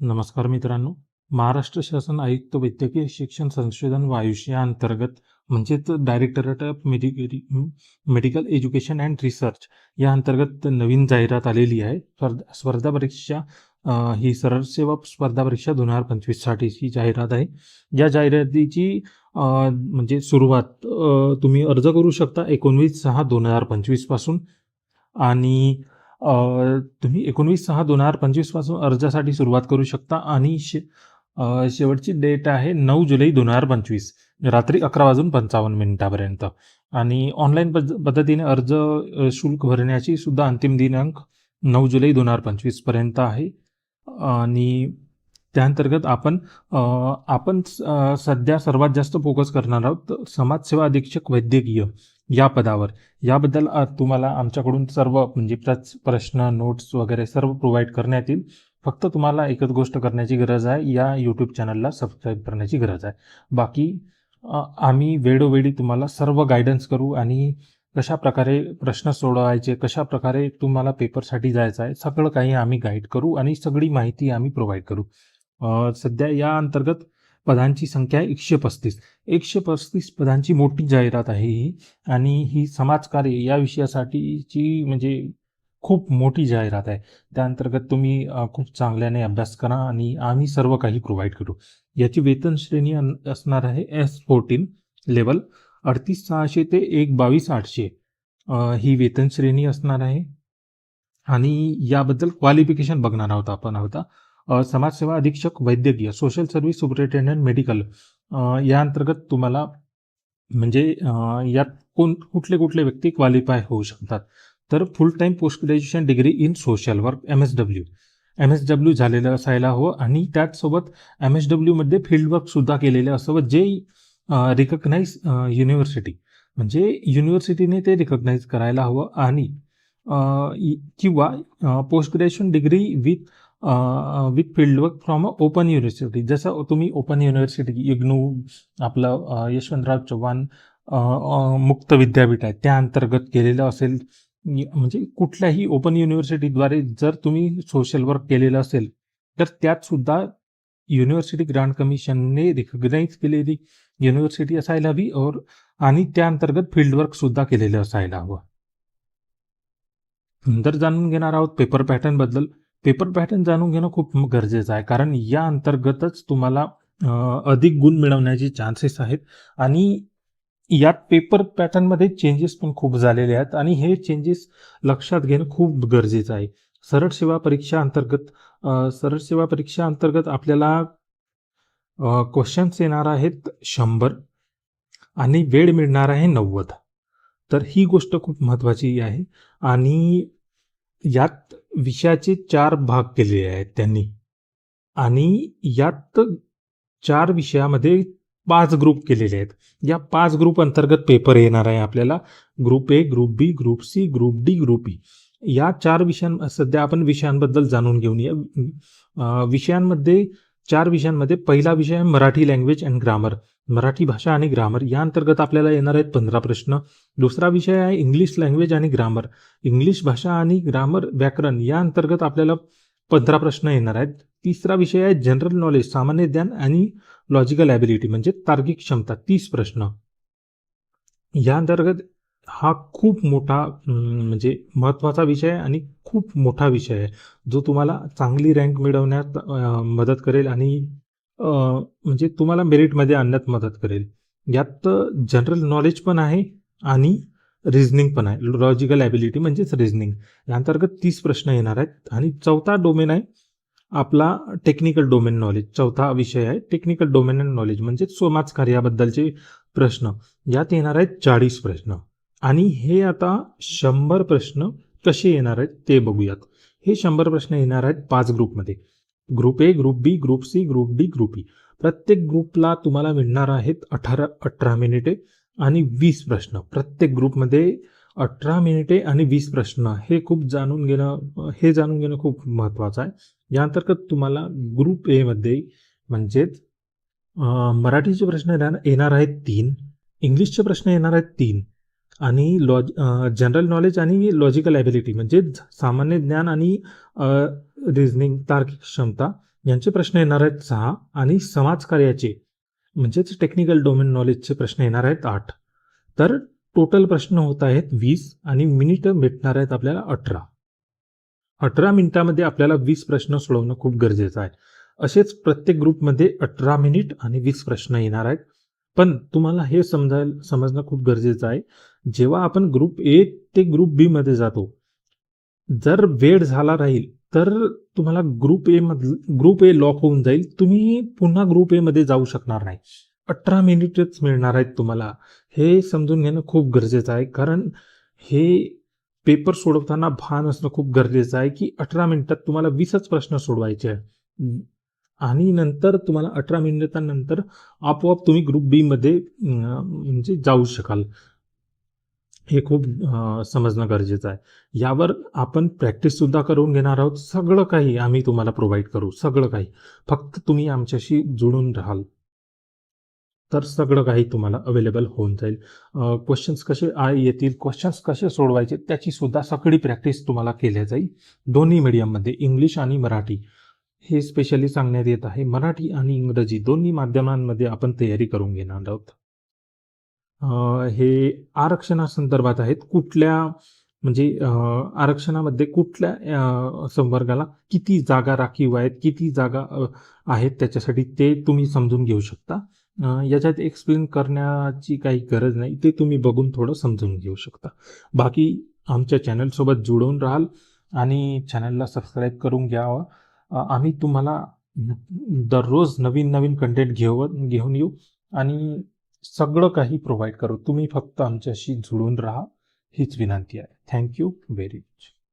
नमस्कार मित्रांनो. महाराष्ट्र शासन आयुक्त वैद्यकीय शिक्षण संशोधन व आयुष या अंतर्गत म्हणजेच डायरेक्टरेट ऑफ मेडिकरी मेडिकल एज्युकेशन अँड रिसर्च या अंतर्गत नवीन जाहिरात आलेली आहे. स्पर्धा स्पर्धा परीक्षा ही सरळ सेवा स्पर्धा परीक्षा दोन हजार पंचवीससाठीची जाहिरात आहे. या जाहिरातीची म्हणजे सुरुवात तुम्ही अर्ज करू शकता एकोणवीस सहा दोन हजार पंचवीसपासून आणि तुम्ही एकोणवीस सहा दोन हजार पंचवीसपासून अर्जासाठी सुरुवात करू शकता आणि शे शेवटची डेट आहे नऊ जुलै दोन हजार पंचवीस रात्री अकरा वाजून पंचावन्न मिनिटापर्यंत. आणि ऑनलाईन पद्ध पद्धतीने अर्ज शुल्क भरण्याची सुद्धा अंतिम दिनांक नऊ जुलै दोन हजार पंचवीसपर्यंत आहे. आणि त्या अंतर्गत आपण आपण स- सध्या सर्वात जास्त फोकस करणार आहोत समाजसेवा अधीक्षक वैद्यकीय. या पदावर. याबद्दल तुम्हाला आमच्याकडून सर्व म्हणजे प्रच प्रश्न नोट्स वगैरे सर्व प्रोव्हाइड करण्यात येईल. फक्त तुम्हाला एकच गोष्ट करण्याची गरज आहे. या यूट्यूब चॅनलला सबस्क्राईब करण्याची गरज आहे. बाकी आम्ही वेळोवेळी तुम्हाला सर्व गायडन्स करू आणि कशा प्रकारे प्रश्न सोडवायचे कशा प्रकारे तुम्हाला पेपरसाठी जायचं आहे सगळं काही आम्ही गाईड करू आणि सगळी माहिती आम्ही प्रोव्हाइड करू. सध्या या अंतर्गत पदांची संख्या आहे एकशे पस्तीस. एकशे पस्तीस पदांची मोठी जाहिरात आहे ही आणि ही समाजकार्य या विषयासाठीची म्हणजे खूप मोठी जाहिरात आहे. त्याअंतर्गत तुम्ही खूप चांगल्याने अभ्यास करा आणि आम्ही सर्व काही प्रोव्हाइड करू. याची वेतन श्रेणी असणार आहे एस फोर्टीन लेवल अडतीस सहाशे ते एक बावीस आठशे. ही वेतन श्रेणी असणार आहे आणि याबद्दल क्वालिफिकेशन बघणार आहोत आपण आहोत समाजसेवा अधीक्षक वैद्यकीय सोशल सर्व्हिस सुपरिटेंडंट मेडिकल या अंतर्गत तुम्हाला म्हणजे यात कोण कुठले कुठले व्यक्ती क्वालिफाय होऊ शकतात. तर full time post graduation degree in social work M S W M S W झालेलं असायला हवं आणि त्याचसोबत एम एस डब्ल्यूमध्ये फील्ड वर्कसुद्धा केलेलं असावं जे रिकग्नाईज युनिव्हर्सिटी म्हणजे युनिव्हर्सिटीने ते रिकग्नाईज करायला हवं आणि किंवा post graduation degree with with field work from a open university जसं तुम्ही ओपन युनिव्हर्सिटी इग्नू आपलं यशवंतराव चव्हाण मुक्त विद्यापीठ आहे त्या अंतर्गत केलेलं असेल म्हणजे कुठल्याही ओपन युनिव्हर्सिटीद्वारे जर तुम्ही सोशल वर्क केलेलं असेल तर त्यात सुद्धा युनिव्हर्सिटी ग्रांट कमिशनने रिकग्नाईज केलेली युनिव्हर्सिटी असायला हवी और आणि त्या अंतर्गत फील्ड वर्क सुद्धा केलेलं असायला हवं. नंतर जाणून घेणार आहोत पेपर पॅटर्नबद्दल. पेपर पॅटर्न जाणून घेणं खूप गरजेचं आहे. कारण या अंतर्गतच तुम्हाला अधिक गुण मिळवण्याचे चान्सेस आहेत. आणि यात पेपर पॅटर्नमध्ये चेंजेस पण खूप झालेले आहेत. आणि हे चेंजेस लक्षात घेणं खूप गरजेचं आहे. सरळ सेवा परीक्षा अंतर्गत सरळ सेवा परीक्षा अंतर्गत आपल्याला क्वेश्चन्स येणार आहेत शंभर आणि वेळ मिळणार आहे नव्वद. तर ही गोष्ट खूप महत्त्वाची आहे. आणि यात विषयाचे चार भाग केलेले आहेत त्यांनी. आणि यात चार विषयामध्ये पाच ग्रुप केलेले आहेत. या पाच ग्रुप अंतर्गत पेपर येणार आहे आपल्याला. Group A group B group C group D group E या चार विषयां सध्या आपण विषयांबद्दल जाणून घेऊन या. विषयांमध्ये चार विषयांमध्ये पहिला विषय आहे Marathi language and grammar Marathi भाषा आणि ग्रामर या अंतर्गत आपल्याला येणार आहेत पंधरा प्रश्न. दुसरा विषय आहे इंग्लिश लँग्वेज आणि ग्रामर इंग्लिश भाषा आणि ग्रामर व्याकरण या अंतर्गत आपल्याला पंधरा प्रश्न येणार आहेत. तिसरा विषय आहे जनरल नॉलेज सामान्य ज्ञान आणि लॉजिकल ॲबिलिटी म्हणजे तार्किक क्षमता. तीस प्रश्न. या अंतर्गत हा खूप मोठा म्हणजे महत्त्वाचा विषय आहे आणि खूप मोठा विषय आहे जो तुम्हाला चांगली रँक मिळवण्यात मदत करेल आणि म्हणजे तुम्हाला मेरिटमध्ये आणण्यात मदत करेल. यात जनरल नॉलेज पण आहे आणि रिझनिंग पण आहे. लॉजिकल ॲबिलिटी म्हणजेच रिझनिंग या अंतर्गत तीस प्रश्न येणार आहेत आणि चौथा डोमेन आहे आपला टेक्निकल डोमेन नॉलेज चौथा विषय आहे टेक्निकल डोमेन अँड नॉलेज म्हणजे समाज कार्याबद्दलचे प्रश्न. यात येणार आहेत चाळीस प्रश्न. आणि हे आता शंभर प्रश्न कसे येणार आहेत ते बघूयात. हे शंभर प्रश्न येणार आहेत पाच ग्रुपमध्ये. Group A group B group C group D group E. प्रत्येक ग्रुपला तुम्हाला मिळणार आहेत अठरा अठरा मिनिटे आणि वीस प्रश्न. प्रत्येक ग्रुपमध्ये अठरा मिनिटे आणि वीस प्रश्न. हे खूप जाणून घेणं हे जाणून घेणं खूप महत्त्वाचं आहे. या अंतर्गत तुम्हाला ग्रुप एमध्ये म्हणजेच मराठीचे प्रश्न येणार येणार आहेत तीन इंग्लिशचे प्रश्न येणार आहेत तीन. आणि लॉज जनरल नॉलेज आणि लॉजिकल ॲबिलिटी म्हणजे सामान्य ज्ञान आणि रिझनिंग तार्किक क्षमता यांचे प्रश्न येणार आहेत सहा आणि समाजकार्याचे म्हणजेच टेक्निकल डोमेन नॉलेजचे प्रश्न येणार आहेत आठ. तर टोटल प्रश्न होत आहेत वीस आणि मिनिट भेटणार आहेत आपल्याला अठरा. अठरा मिनिटामध्ये आपल्याला वीस प्रश्न सोडवणं खूप गरजेचं आहे. असेच प्रत्येक ग्रुपमध्ये अठरा मिनिट आणि वीस प्रश्न येणार आहेत. पण तुम्हाला हे समजायला समजणं खूप गरजेचं आहे. जेव्हा आपण ग्रुप ए ते ग्रुप बी मध्ये जातो जर वेळ झाला राहील तर तुम्हाला ग्रुप ए मध ग्रुप ए लॉक होऊन जाईल. तुम्ही पुन्हा ग्रुप ए मध्ये जाऊ शकणार नाही. अठरा मिनिटच मिळणार आहेत तुम्हाला. हे समजून घेणं खूप गरजेचं आहे. कारण हे पेपर सोडवताना भान असणं खूप गरजेचं आहे की अठरा मिनिटात तुम्हाला वीसच प्रश्न सोडवायचे आहे आणि नंतर तुम्हाला अठरा मिनिटांनंतर आपोआप तुम्ही ग्रुप बी मध्ये म्हणजे जाऊ शकाल. हे खूप समजणं गरजेचं आहे. यावर आपण प्रॅक्टिससुद्धा करून घेणार आहोत. सगळं काही आम्ही तुम्हाला प्रोव्हाइड करू. सगळं काही. फक्त तुम्ही आमच्याशी जुळून राहाल. तर सगळं काही तुम्हाला अवेलेबल होऊन जाईल. क्वेश्चन्स कसे आय येतील क्वेश्चन्स कसे सोडवायचे त्याची सुद्धा सगळी प्रॅक्टिस तुम्हाला केल्या जाईल. दोन्ही मीडियममध्ये इंग्लिश आणि मराठी. हे स्पेशली सांगण्यात येत आहे. मराठी आणि इंग्रजी दोन्ही माध्यमांमध्ये आपण तयारी करून घेणार आहोत. हे आरक्षणासंदर्भात आहेत. कुठल्या म्हणजे आरक्षणामध्ये कुठल्या संवर्गाला किती जागा राखीव आहेत किती जागा आहेत त्याच्यासाठी ते तुम्ही समजून घेऊ शकता. याच्यात एक्सप्लेन करण्याची काही गरज नाही. ते तुम्ही बघून थोडं समजून घेऊ शकता. बाकी आमच्या चॅनलसोबत जुळवून राहाल आणि चॅनलला सबस्क्राईब करून घ्यावं. आम्ही तुम्हाला दररोज नवीन नवीन कंटेंट घेऊ घेऊन येऊ आणि सगळं काही प्रोव्हाइड करू. तुम्ही फक्त आमच्याशी जुळून राहा. हीच विनंती आहे. Thank you very much